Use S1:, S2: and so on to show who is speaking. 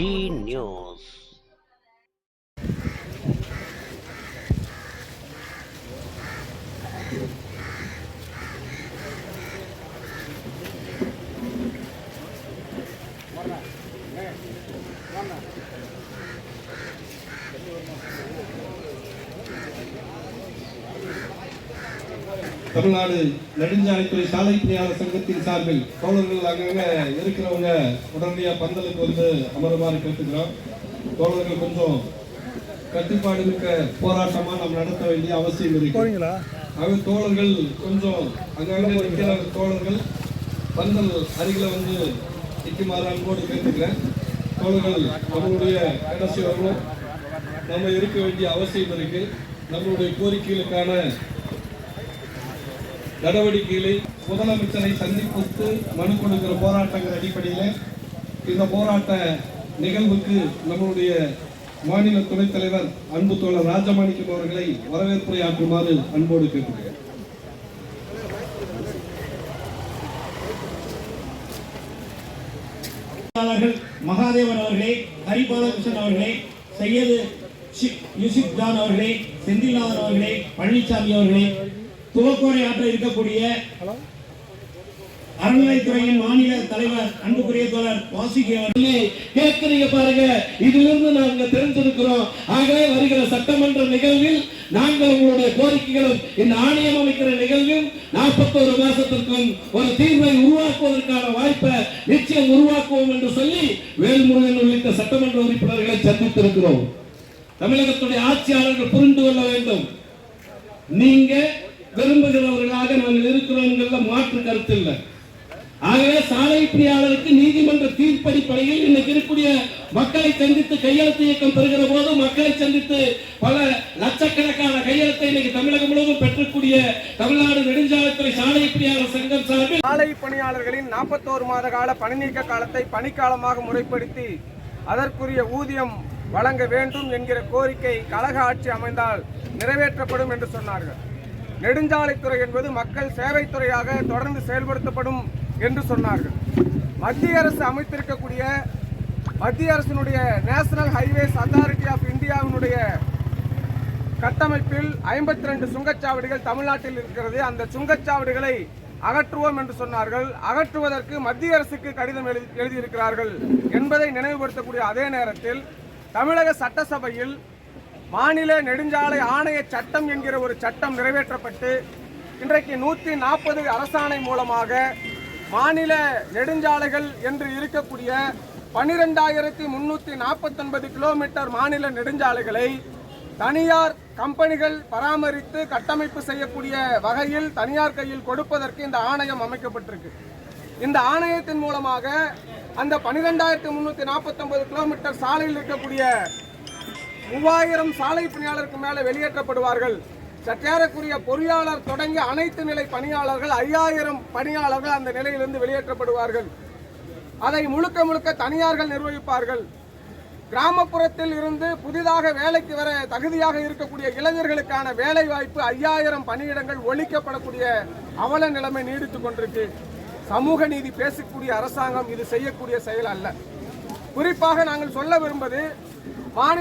S1: G Thank you. Tamil Nadu நெடுஞ்சாலைத்துறை சாலை பணியாளர் சங்கத்தின் சார்பில் தோழர்கள் அங்கங்க இருக்கிறவங்க உடனடியாக பந்தலுக்கு வந்து அமருமாறு கேட்டுக்கிறோம். தோழர்கள் கொஞ்சம் கட்டுப்பாடு மிக்க போராட்டமா நாம் நடத்த வேண்டிய அவசியம் இருக்கு. ஆக தோழர்கள் கொஞ்சம் அங்கங்க இருக்கிற தோழர்கள் பந்தல் அருகில வந்து நிற்குமாறு அன்போடு கேட்டுக்கிறேன். தோழர்கள் நம்மளுடைய கடைசி வரலும் நம்ம இருக்க வேண்டிய அவசியம் இருக்கு. நம்மளுடைய கோரிக்கைகளுக்கான நடவடிக்கைகளை முதலமைச்சரை சந்திப்புக்கு மனு கொடுக்கிற போராட்டங்கள் அடிப்படையில் இந்த போராட்ட நிகழ்வுக்கு நம்மளுடைய மாநில துணைத் தலைவர் அன்பு தோழர் ராஜமாணிக்கம் அவர்களை வரவேற்புரையாற்றுமாறு அன்போடு கேட்டுக்கிறேன்
S2: மகாதேவன் அவர்களே ஹரிபாலகிருஷ்ணன் அவர்களே சையது யூசிப் ஜான் அவர்களே செந்தில்நாதன் அவர்களே பழனிசாமி அவர்களே துவக்கோரை ஆற்ற இருக்கக்கூடிய அறநிலைத்துறையின் மாநில தலைவர் அன்புக்குரிய தோழர் வாசுகி அவர்களே
S3: கேட்கிறீங்க பாருங்க. இதிலிருந்து நாங்க தெரிஞ்சிருக்கிறோம். ஆகவே வருகிற சட்டமன்ற நிகழ்வில் நாங்கள் உங்களுடைய கோரிக்கைகளும் இந்த ஆணையம் அமைக்கிற நிகழ்வில் நாற்பத்தோரு மாசத்திற்கும் ஒரு தீர்வை உருவாக்குவதற்கான வாய்ப்பை நிச்சயம் உருவாக்குவோம் என்று சொல்லி வேல்முருகன் உள்ளிட்ட சட்டமன்ற உறுப்பினர்களை சந்தித்திருக்கிறோம். தமிழகத்துடைய ஆட்சியாளர்கள் புரிந்து கொள்ள வேண்டும். நீங்க விரும்புகிறவர்களாக நாங்கள் இருக்கிறோம் மாற்று கருத்து இல்லை. ஆகவே சாலை பிரியாளருக்கு நீதிமன்ற தீர்ப்படிப்படையில் இன்னைக்கு இருக்கக்கூடிய மக்களை சந்தித்து கையெழுத்து இயக்கம் பெறுகிற போது மக்களை சந்தித்து பல லட்சக்கணக்கான கையெழுத்தை இன்னைக்கு தமிழகம் முழுவதும் பெற்றக்கூடிய தமிழ்நாடு நெடுஞ்சாலைத்துறை சாலை பிரியாளர் சங்கம் சார்பில்
S4: சாலை பணியாளர்களின் நாற்பத்தோரு மாத கால பணி நீக்க காலத்தை பணிக்காலமாக முறைப்படுத்தி அதற்குரிய ஊதியம் வழங்க வேண்டும் என்கிற கோரிக்கை கழக ஆட்சி அமைந்தால் நிறைவேற்றப்படும் என்று சொன்னார்கள். நெடுஞ்சாலைத்துறை என்பது மக்கள் சேவைத்துறையாக தொடர்ந்து செயல்படுத்தப்படும் என்று சொன்னார்கள். மத்திய அரசு அமைத்திருக்கக்கூடிய மத்திய அரசினுடைய நேஷனல் ஹைவேஸ் அத்தாரிட்டி ஆஃப் இந்தியாவினுடைய கட்டமைப்பில் ஐம்பத்தி ரெண்டு சுங்கச்சாவடிகள் தமிழ்நாட்டில் இருக்கிறது. அந்த சுங்கச்சாவடிகளை அகற்றுவோம் என்று சொன்னார்கள். அகற்றுவதற்கு மத்திய அரசுக்கு கடிதம் எழுதி எழுதியிருக்கிறார்கள் என்பதை நினைவுபடுத்தக்கூடிய அதே நேரத்தில் தமிழக சட்டசபையில் மாநில நெடுஞ்சாலை ஆணைய சட்டம் என்கிற ஒரு சட்டம் நிறைவேற்றப்பட்டு இன்றைக்கு நூற்றி நாற்பது அரசாணை மூலமாக மாநில நெடுஞ்சாலைகள் என்று இருக்கக்கூடிய பனிரெண்டாயிரத்தி முன்னூற்றி நாற்பத்தொன்பது கிலோமீட்டர் மாநில நெடுஞ்சாலைகளை தனியார் கம்பெனிகள் பராமரித்து கட்டமைப்பு செய்யக்கூடிய வகையில் தனியார் கையில் கொடுப்பதற்கு இந்த ஆணையம் அமைக்கப்பட்டிருக்கு. இந்த ஆணையத்தின் மூலமாக அந்த பனிரெண்டாயிரத்தி முன்னூற்றி நாற்பத்தொன்பது கிலோமீட்டர் சாலையில் இருக்கக்கூடிய மூவாயிரம் சாலை பணியாளருக்கு மேலே வெளியேற்றப்படுவார்கள். சற்றேறக்குரிய பொறியாளர் தொடங்கி அனைத்து நிலை பணியாளர்கள் ஐயாயிரம் பணியாளர்கள் அந்த நிலையிலிருந்து வெளியேற்றப்படுவார்கள். அதை முழுக்க முழுக்க தனியார்கள் நிர்வகிப்பார்கள். கிராமப்புறத்தில் இருந்து புதிதாக வேலைக்கு வர தகுதியாக இருக்கக்கூடிய இளைஞர்களுக்கான வேலை வாய்ப்பு ஐயாயிரம் பணியிடங்கள் ஒழிக்கப்படக்கூடிய அவல நிலைமை நீடித்து கொண்டிருக்கு. சமூக நீதி பேசக்கூடிய அரசாங்கம் இது செய்யக்கூடிய செயல் அல்ல. குறிப்பாக நாங்கள் சொல்ல விரும்பது மாநில